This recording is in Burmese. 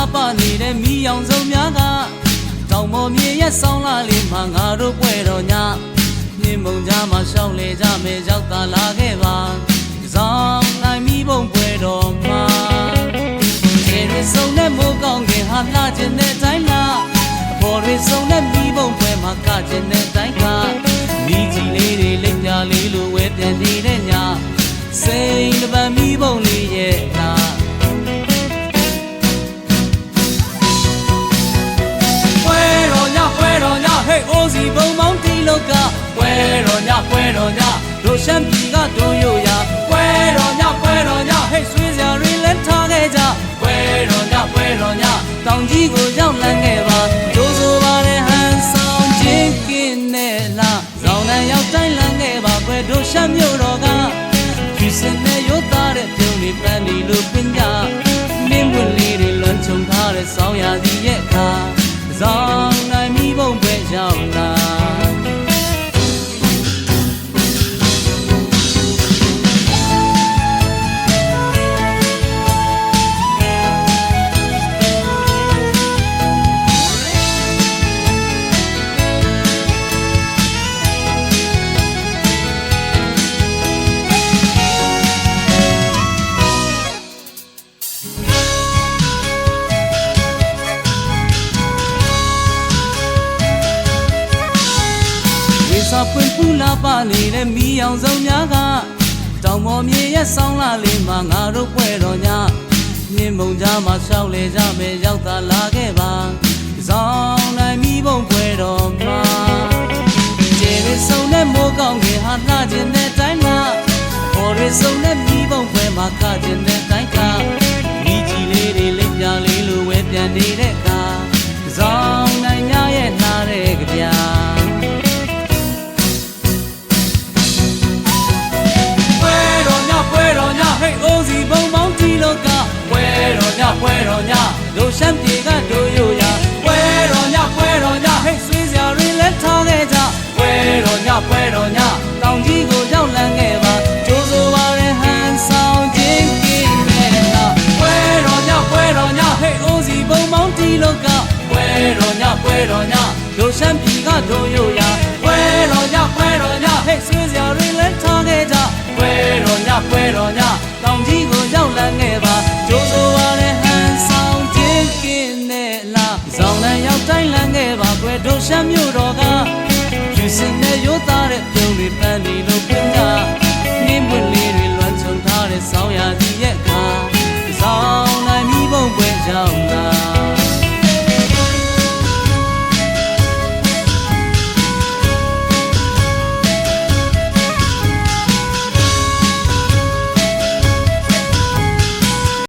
စာပွင့်ပူလာပါနေတဲ့မိအောင်စုံများကတောင်ပေါ်မြေရဲ့ဆောင်းလာလေးမှာငါတို့ပွဲတော်ညနှင်းမုံကြားမှာရှောင်းလေကြမယ်ရောက်တာလာခဲ့ပါဇောင်းနိုင်မိဘုံပွဲတော်မှာခြေရစုံနဲ့မိုးကောင်းခင်ဟာလှခြင်းတဲ့တိုင်းလားအဖော်ရစုံနဲ့မိဘုံပွဲမှာကခြင်းတဲ့တိုင်းကမိကြီးလေးတွေလက်ပြလေးလိုဝဲပြန်နေတဲ့ညစိန်တပံမိဘုံလေးရဲ့လား လောကပွဲတော်ညပွဲတော်ညတို့ရှမ်းပြည်ကတို့ရိုရပွဲတော်ညပွဲတော်ညဟေးဆွေးစရာတွေလည်းထားခဲ့ကြပွဲတော်ညပွဲတော်ညတောင်ကြီးကိုရောက်လန်းခဲ့ပါဒိုးဆိုပါတဲ့ဟန်ဆောင်ချင်းကင်းနဲ့လာဇောင်းနဲ့ရောက်တိုင်းလန်းခဲ့ပါပွဲတို့ရှမ်းမြို့ စာပွင့်ပူလာပါနေတဲ့မိအောင်စုံများကတောင်ပေါ်မြေရဲ့ဆောင်းလာလေးမှာငါတို့ပွဲတော်ညမြင်းမုံကြားမှာရှောက်လေကြမယ်ရောက်တာလာခဲ့ပါဇောင်းနိုင်မိဘုံပွဲတော်မှာခြေရစုံနဲ့မိုးကောင်းခင်ဟာလှခြင်းတဲ့တိုင်းမှာပေါ်ရစုံနဲ့မိဘုံပွဲမှာကခြင်းတဲ့တိုင်းကမိကြီးလေးတွေလက်ပြလေးလိုဝဲပြန်နေတဲ့အခါဇောင်းနိုင်များရဲ့နားတဲ့ကြပြာပွဲ ညပွဲတော်ညတို့ရှမ်းပြေကတို့ရိုရပွဲတော်ညပွဲတော်ညဟေးဆွေးစရာတွေလည်းထားခဲ့ကြပွဲတော်ညပွဲတော်ညတောင်ကြီးကိုရောက်လန်းခဲ့ပါကြိုးစိုးပါတဲ့ဟန်ဆောင်ခြင်းကင်းမဲ့လားပွဲတော်ညပွဲတော်ညဟေးအိုးစီဘုံပေါင်းတီလောကပွဲတော်ညပွဲတော်ညတို့ရှမ်းပြေကတို့ရို ရောက်တိုင်းလန်းခဲ့ပါကွယ်တို့ရှမ်းမြို့တော်ကဖြူစင်နဲ့ရိုးသားတဲ့ပြုံးတွေပန်းလီလိုပင်ကြ